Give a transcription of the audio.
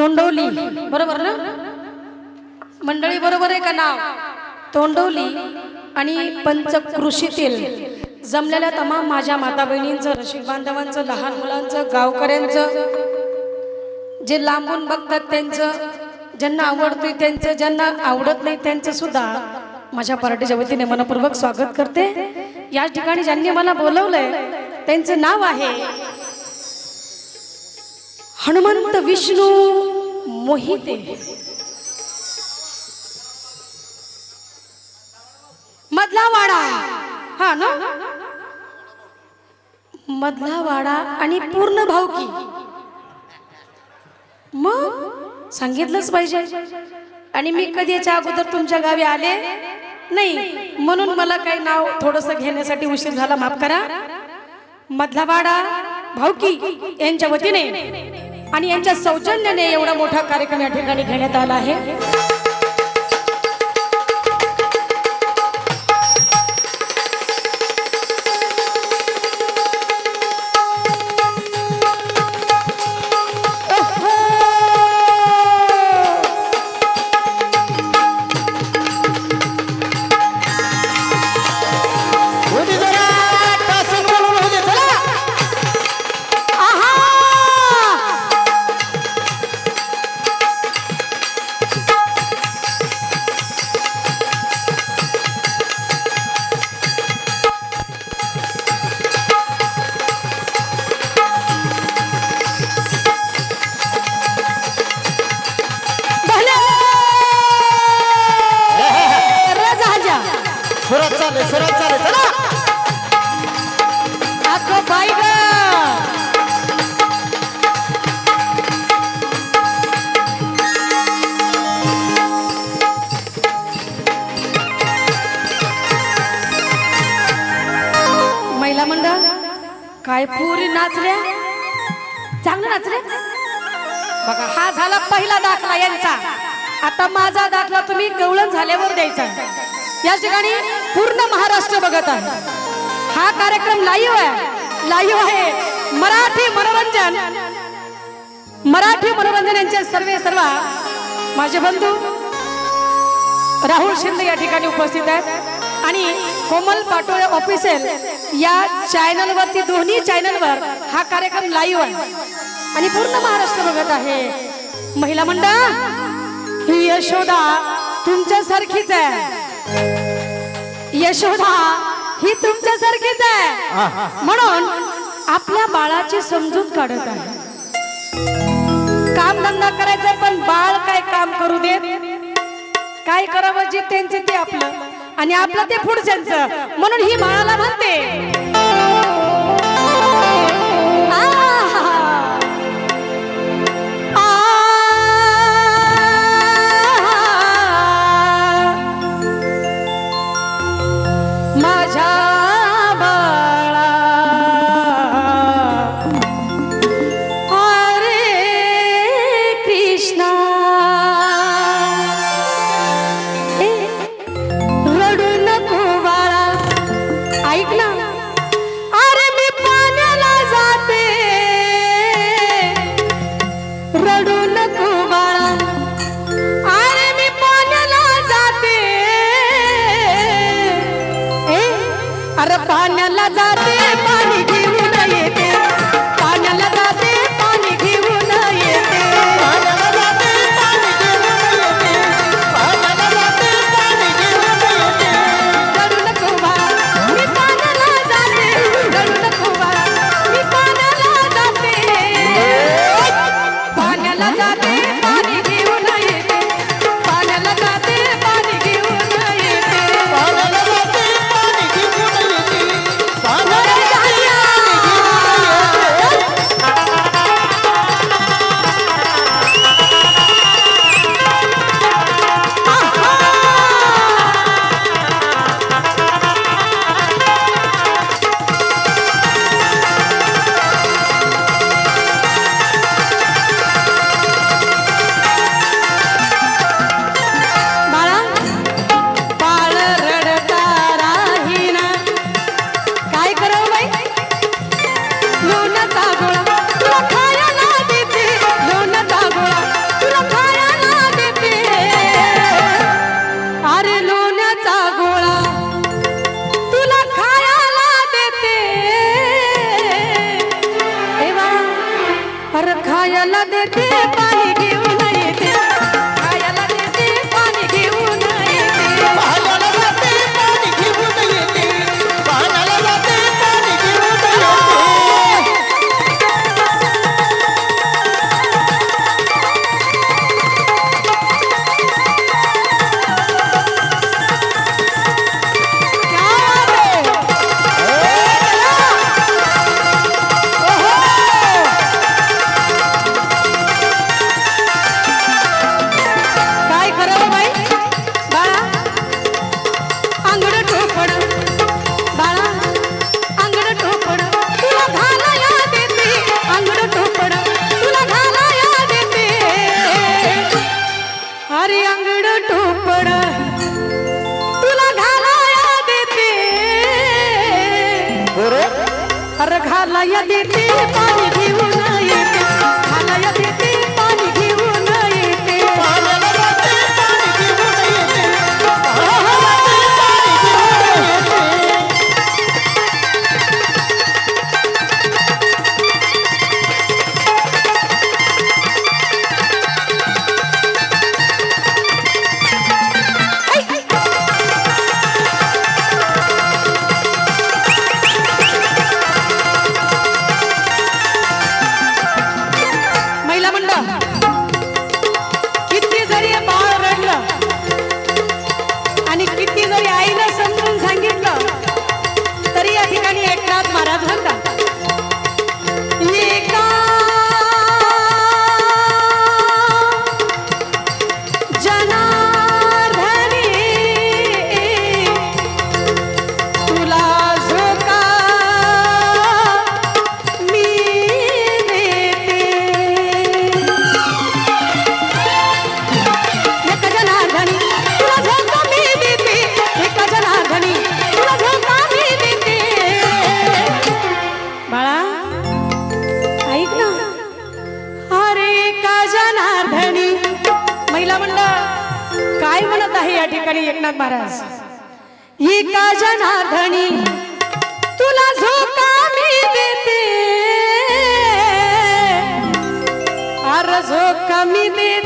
तोंडवली बरोबर ना? मंडळी बरोबर आहे का नाव? तोंडवली आणि पंचकृषीतील जमलेल्या तमाम माझ्या माता बहिणींचं रसिक बांधवांचं लहान मुलांचं गावकऱ्यांचं जे लांबून बघतात त्यांचं ज्यांना आवडतंय त्यांचं ज्यांना आवडत नाही त्यांचं सुद्धा माझ्या पार्टीच्या वतीने मनपूर्वक स्वागत करते. या ठिकाणी ज्यांनी मला बोलवलंय त्यांचं नाव आहे हनुमंत विष्णू मोहिते। मधला वाडा हा ना? मधला वाडा आणि पूर्ण भावकी। मग सांगितलंच पाहिजे। आणि मी कधी याच्या अगोदर तुमच्या गावी आले? नाही। म्हणून मला काही नाव थोडस घेण्यासाठी उशीर झाला माफ करा। मधला वाडा भावकी यांच्या वतीने। आणि यांच्या सौजन्याने एवढा मोठा कार्यक्रम या ठिकाणी घेण्यात आला आहे. चालू सुरत चालू चला. अगं बाई महिला मंडळ काय पुरी नाचल्या? चांगलं नाचल्या बघा हा झाला पहिला दाखला यांचा. आता माझा दाखला तुम्ही गवळण झाल्यावर द्यायचा. या ठिकाणी पूर्ण महाराष्ट्र बघत आहे. हा कार्यक्रम लाईव्ह आहे. लाईव्ह आहे मराठी मनोरंजन. मराठी मनोरंजन यांचे सर्वे सर्व माझे बंधू राहुल शिंदे या ठिकाणी उपस्थित आहेत. आणि कोमल पाटोळे ऑफिसेल या चॅनलवरती दोन्ही चॅनलवर हा कार्यक्रम लाईव्ह आहे. आणि पूर्ण महाराष्ट्र बघत आहे. महिला मंडळ ही यशोदा तुमच्यासारखीच आहे. यशोदा ही तुमच्यासारखीच आहे. म्हणून आपल्या बाळाची समजूत काढत आहे. काम धंदा करायचा पण बाळ काय काम करू देत? काय करावं जे त्यांचं ते आपलं. आणि आपलं ते पुढच्यांचं. म्हणून ही बाळाला म्हणते रडू नको बाळा. अरे मी पाण्याला जाते. ए अरे पाण्याला जा ছায়া দিতে एका जनार्दनी? तुला झोका मी देते. अर झोका मी देते